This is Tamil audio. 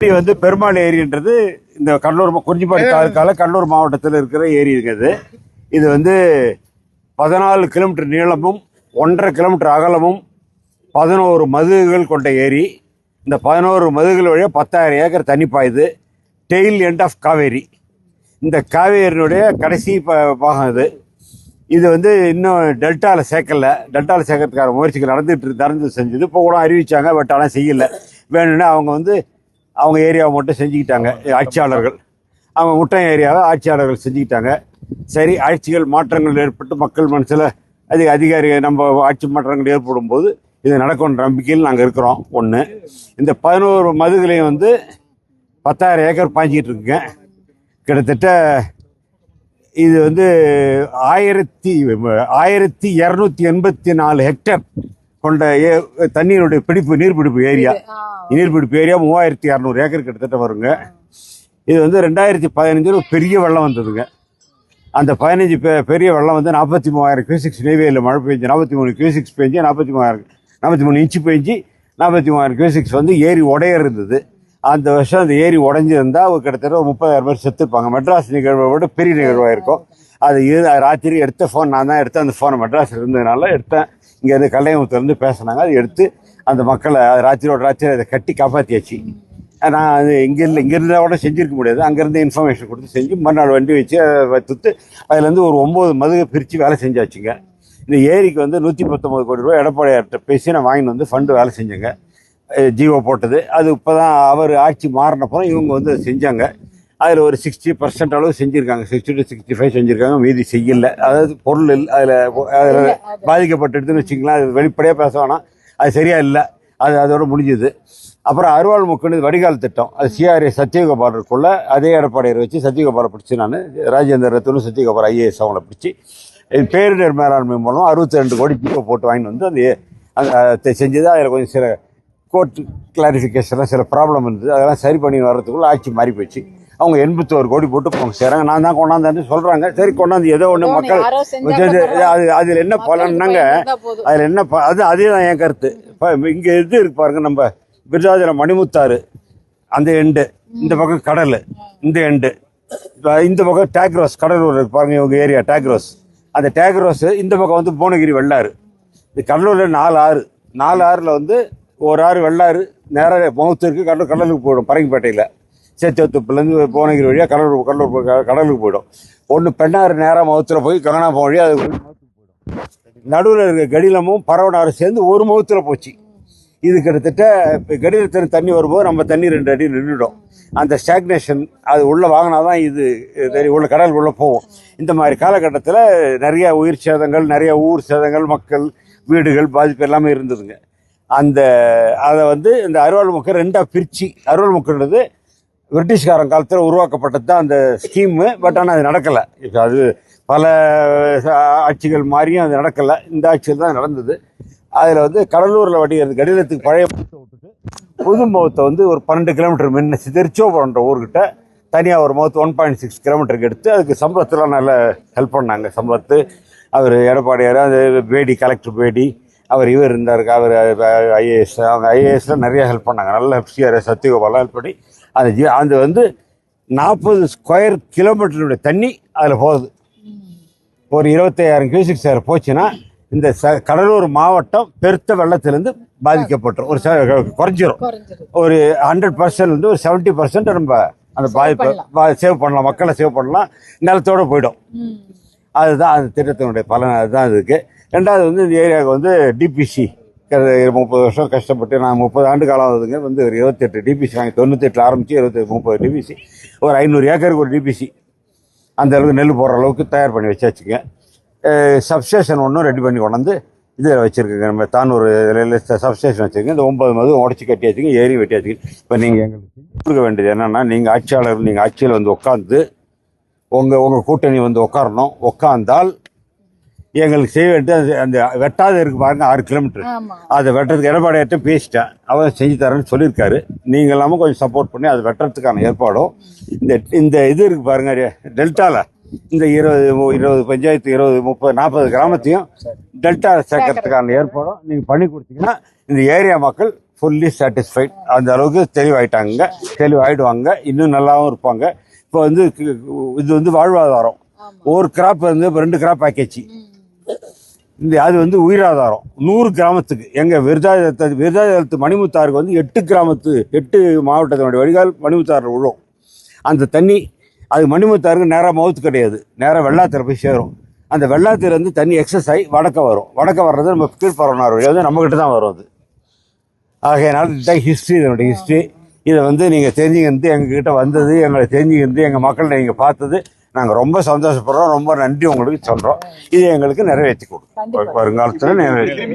ஏரி வந்து பெருமாள் ஏரின்றது இந்த கடலூர் குறிஞ்சிப்பாடி தாலுக்கால கடலூர் மாவட்டத்தில் இருக்கிற ஏரி இருக்குது இது வந்து பதினாலு கிலோமீட்டர் நீளமும் ஒன்றரை கிலோமீட்டர் அகலமும் பதினோரு மதுகுகள் கொண்ட ஏரி. இந்த பதினோரு மதுகுகள் வழியாக பத்தாயிரம் ஏக்கர் தண்ணி பாயுது. Tail end of Kaveri. இந்த காவேரியினுடைய கடைசி ப- பாகம் இது இது வந்து இன்னும் டெல்டாவில் சேர்க்கல. டெல்டாவில் சேர்க்கறதுக்கான முயற்சிகள் நடந்துட்டு நடந்து செஞ்சது. இப்போ கூட அறிவிச்சாங்க பட் ஆனால் செய்யல. வேணும்னா அவங்க வந்து அவங்க ஏரியாவை மட்டும் செஞ்சுக்கிட்டாங்க ஆட்சியாளர்கள். அவங்க முட்டை ஏரியாவை ஆட்சியாளர்கள் செஞ்சுக்கிட்டாங்க. சரி ஆட்சிகள் மாற்றங்கள் ஏற்பட்டு மக்கள் மனசில் அதிக அதிகாரி நம்ம ஆட்சி மாற்றங்கள் ஏற்படும் போது இது நடக்கும்ன்ற நம்பிக்கையில் நாங்கள் இருக்கிறோம். ஒன்று இந்த பதினோரு மதுகளையும் வந்து பத்தாயிரம் ஏக்கர் பாய்ஞ்சிக்கிட்டு இருக்குங்க. கிட்டத்தட்ட இது வந்து ஆயிரத்தி ஆயிரத்தி இரநூத்தி எண்பத்தி நாலு ஹெக்டர் கொண்ட ஏ- தண்ணீருடைய பிடிப்பு நீர்பிடிப்பு ஏரியா. நீர்பிடிப்பு ஏரியா மூவாயிரத்தி இரநூறு ஏக்கர் கிட்டத்தட்ட வருங்க. இது வந்து ரெண்டாயிரத்தி பதினஞ்சில் ஒரு பெரிய வெள்ளம் வந்ததுங்க. அந்த பதினஞ்சு பெ பெரிய வெள்ளம் வந்து நாற்பத்தி மூவாயிரம் கியூசிக்ஸ் நெய்வேலியில் மழை பெஞ்சு நாற்பத்தி மூணு கியூசிக்ஸ் பெஞ்சு நாற்பத்தி மூவாயிரம் நாற்பத்தி மூணு இன்ச்சு பெஞ்சு நாற்பத்தி மூவாயிரம் கியூசிக்ஸ் வந்து ஏரி உடைய இருந்தது அந்த வருஷம் அந்த ஏரி உடஞ்சிருந்தா ஒரு கிட்டத்தட்ட ஒரு முப்பதாயிரம் பேர் செத்துருப்பாங்க மெட்ராஸ் நிகழ்வை விட பெரிய நிகழ்வாக இருக்கும். அது இரு ராத்திரி எடுத்த ஃபோன் நான் தான் எடுத்தேன். அந்த ஃபோனை மெட்ராஸில் இருந்ததுனால எடுத்தேன். இங்கேருந்து கல்லையமுத்துலேருந்து பேசினாங்க. அது எடுத்து அந்த மக்களை ராத்திரியோட ராத்திரி அதை கட்டி காப்பாற்றியாச்சு நான் அது இங்கே இல்லை இங்கே இருந்தால் கூட செஞ்சுருக்க முடியாது. அங்கேருந்து இன்ஃபர்மேஷன் கொடுத்து செஞ்சு மறுநாள் வண்டி வச்சு அதை அதுலேருந்து ஒரு ஒம்பது மதுகை பிரித்து வேலை செஞ்சாச்சுங்க. இந்த ஏரிக்கு வந்து நூற்றி பத்தொம்பது கோடி ரூபாய் எடப்பாடியார்கிட்ட பேசி நான் வாங்கிட்டு வந்து ஃபண்டு வேலை செஞ்சேங்க. ஜீவோ ஜியோ போட்டது. அது இப்போ தான் அவர் ஆட்சி மாறினப்புறம் இவங்க வந்து செஞ்சாங்க. அதில் ஒரு சிக்ஸ்டி பர்சன்ட் அளவு செஞ்சுருக்காங்க. சிக்ஸ்டி டு சிக்ஸ்டி ஃபைவ் செஞ்சுருக்காங்க. மீதி செய்யல. அதாவது பொருள் அதில் அதில் பாதிக்கப்பட்டுடுதுன்னு வச்சுக்கலாம் அது வெளிப்படையாக பேச வேணாம். அது சரியா இல்லை. அது அதோட முடிஞ்சுது. அப்புறம் அருவாள் முக்குன்னு வடிகால் திட்டம். அது சிஆர்ஏ இருக்குள்ள அதே எடப்பாடியர் வச்சு சத்யகோபாலை பிடிச்சி நான் ராஜேந்திர ரத்னு சத்யகோபால் ஐஏஎஸ் அவங்கள பிடிச்சி பேரிடர் மேலாண்மை மூலம் அறுபத்தி ரெண்டு கோடி போட்டு வாங்கிட்டு வந்து அது செஞ்சது. அதில் கொஞ்சம் சில கோர்ட் கிளாரிஃபிகேஷனில் சில ப்ராப்ளம் இருந்தது. அதெல்லாம் சரி பண்ணி வர்றதுக்குள்ள ஆட்சி மாறி போச்சு அவங்க எண்பத்தோரு கோடி போட்டு அவங்க செய்கிறாங்க நான் தான் கொண்டாந்தேன்னு சொல்கிறாங்க சரி கொண்டாந்து ஏதோ ஒன்று மக்கள். அது அதில் என்ன பலன்னாங்க. அதில் என்ன அது அதே தான் என் கருத்து. இப்போ இங்கே இது இருக்கு பாருங்க நம்ம விருதாச்சலம் மணிமுத்தாறு. அந்த எண்டு இந்த பக்கம் கடல். இந்த எண்டு இந்த பக்கம் டேக்ரோஸ் கடலூர் இருக்கு பாருங்க இவங்க ஏரியா டேக்ரோஸ். அந்த டேக்ரோஸ் இந்த பக்கம் வந்து புவனகிரி வெள்ளாறு. இந்த கடலூரில் நாலு ஆறு. நாலு ஆறில் வந்து ஒரு ஆறு வெள்ளாறு நேராக முகத்திற்கு கடலூர் கடலுக்கு போயிடும் பரங்கிப்பேட்டையில். சேத்தியத்துப்புலேருந்து போனகிரி வழியாக கடலூர் கடலூர் போய் கடலுக்கு போயிடும். ஒன்று பெண்ணாறு நேராக முகத்தில் போய் கங்கனாபம் வழியாக அது நடுவில் இருக்கிற கடிலமும் பரவனாறு சேர்ந்து ஒரு முகத்தில் போச்சு. இது கிட்டத்தட்ட இப்போ கடிதத்தில் தண்ணி வரும்போது நம்ம தண்ணி ரெண்டு அடி நின்றுடும் அந்த ஸ்டாக்னேஷன் அது உள்ளே வாங்கினா தான் இது தெரி- உள்ள கடல் உள்ளே போகும். இந்த மாதிரி காலகட்டத்தில் நிறைய உயிர் சேதங்கள் நிறைய ஊர் சேதங்கள் மக்கள் வீடுகள் பாதிப்பு எல்லாமே இருந்ததுங்க. அந்த அதை வந்து இந்த அருவாள் முக்கை ரெண்டாக பிரித்து அருவாள் முக்கைன்றது பிரிட்டிஷ்காரன் காலத்தில் உருவாக்கப்பட்டது தான் அந்த ஸ்கீமு. பட் ஆனால் அது நடக்கலை. இப்போ அது பல ஆட்சிகள் மாறியும் அது நடக்கலை. இந்த ஆட்சியில் தான் நடந்தது. அதில் வந்து கடலூரில் வடிகிறது கடிதத்துக்கு பழைய முகத்தை விட்டுட்டு புது முகத்தை வந்து ஒரு பன்னெண்டு கிலோமீட்டர் முன்ன திருச்சோபுரம்ன்ற ஊர்கிட்ட தனியாக ஒரு முகத்து ஒன் பாயிண்ட் சிக்ஸ் கிலோமீட்டருக்கு எடுத்து அதுக்கு சம்பளத்தில் நல்ல ஹெல்ப் பண்ணாங்க. சம்பளத்து அவர் எடப்பாடியார் அது பேடி கலெக்டர் பேடி அவர் இவர் இருந்தார் அவர் ஐஏஎஸ் அவங்க ஐஏஎஸ்லாம் நிறைய ஹெல்ப் பண்ணாங்க. நல்ல எஃப்சிஆர் சத்யகோபாலாம் ஹெல்ப் பண்ணி அந்த ஜி அந்த வந்து நாற்பது ஸ்கொயர் கிலோமீட்டருடைய தண்ணி அதில் போகுது. ஒரு இருபத்தையாயிரம் கியூசிக்ஸ் அதில் போச்சுன்னா இந்த ச கடலூர் மாவட்டம் பெருத்த வெள்ளத்திலேருந்து பாதிக்கப்பட்டுரும். ஒரு குறைஞ்சிரும். ஒரு ஹண்ட்ரட் பர்சன்ட் ஒரு செவன்ட்டி பர்சன்ட் நம்ம அந்த பாதிப்பை சேவ் பண்ணலாம். மக்களை சேவ் பண்ணலாம். நிலத்தோடு போயிடும். அதுதான் அந்த திட்டத்தினுடைய பலன். அதுதான் இதுக்கு. ரெண்டாவது வந்து இந்த ஏரியாவுக்கு வந்து டிபிசி முப்பது வருஷம் கஷ்டப்பட்டு நான் முப்பது ஆண்டு காலம் ஆகுதுங்க. வந்து ஒரு இருபத்தெட்டு டிபிசி வாங்கி தொண்ணூத்தெட்டில் ஆரம்பித்து இருபத்தி முப்பது டிபிசி ஒரு ஐநூறு ஏக்கருக்கு ஒரு டிபிசி அந்த அளவுக்கு நெல் போடுற அளவுக்கு தயார் பண்ணி வச்சாச்சுங்க. சப்ஸ்டேஷன் ஒன்றும் ரெடி பண்ணி கொண்டாந்து இதில் வச்சுருக்கேங்க. நம்ம தானூர் சப்ஸ்டேஷன் வச்சுருக்கேன் இந்த ஒன்பது மது உடச்சி கட்டியாச்சுங்க ஏறி வெட்டியாச்சுங்க. இப்போ நீங்கள் எங்களுக்கு கொடுக்க வேண்டியது என்னென்னா நீங்கள் ஆட்சியாளர் நீங்கள் ஆட்சியில் வந்து உட்காந்து உங்கள் உங்கள் கூட்டணி வந்து உட்காரணும் உட்காந்தால் எங்களுக்கு செய்ய வேண்டிய அந்த- வெட்டாத இருக்கு பாருங்க ஆறு கிலோமீட்டர் அதை வெட்டுறதுக்கு எடப்பாடியார்ட்ட பேசிட்டேன். அவர் செஞ்சு தரேன்னு சொல்லியிருக்காரு. நீங்கள் எல்லாமே கொஞ்சம் சப்போர்ட் பண்ணி அதை வெட்டுறதுக்கான ஏற்பாடும். இந்த இந்த இது இருக்கு பாருங்க டெல்டாவில் இந்த இருபது இருபது பஞ்சாயத்து இருபது முப்பது நாற்பது கிராமத்தையும் டெல்டா சேர்க்கறதுக்கான ஏற்பாடும் நீங்கள் பண்ணி கொடுத்தீங்கன்னா இந்த ஏரியா மக்கள் ஃபுல்லி சாட்டிஸ்ஃபைட் அந்த அளவுக்கு தெளிவாயிட்டாங்க. தெளிவாயிடுவாங்க. இன்னும் நல்லாவும் இருப்பாங்க. இப்போ வந்து இது வந்து வாழ்வாதாரம். ஒரு கிராப் வந்து இப்ப ரெண்டு கிராப் ஆக்கியாச்சு. இந்த அது வந்து உயிராதாரம். நூறு கிராமத்துக்கு. எங்கள் விருதாஜலத்தை விருதாஜலத்து மணிமுத்தாருக்கு வந்து எட்டு கிராமத்து எட்டு மாவட்டத்தினுடைய வடிகால் மணிமுத்தாரில் விழும் அந்த தண்ணி அது மணிமுத்தாருக்கு நேராக மவுத்து கிடையாது. நேராக வெள்ளாத்திர போய் சேரும். அந்த வெள்ளாத்திலேருந்து தண்ணி எக்ஸஸ் ஆகி வடக்க வரும். வடக்க வர்றது நம்ம கீழ்பரவனார் வழியாக வந்து நம்மக்கிட்ட தான் வரும் அது. ஆகையினால இதுதான் ஹிஸ்ட்ரி இதனுடைய ஹிஸ்ட்ரி இதை வந்து நீங்கள் தெரிஞ்சுக்கிட்டு எங்ககிட்ட வந்தது எங்களை தெரிஞ்சுக்கிட்டு எங்கள் மக்களை நீங்கள் பார்த்தது நாங்கள் ரொம்ப சந்தோஷப்படுறோம். ரொம்ப நன்றி உங்களுக்கு சொல்கிறோம் இது எங்களுக்கு நிறைவேற்றி கொடுக்கும் வருங்காலத்தில் நிறைவேற்றி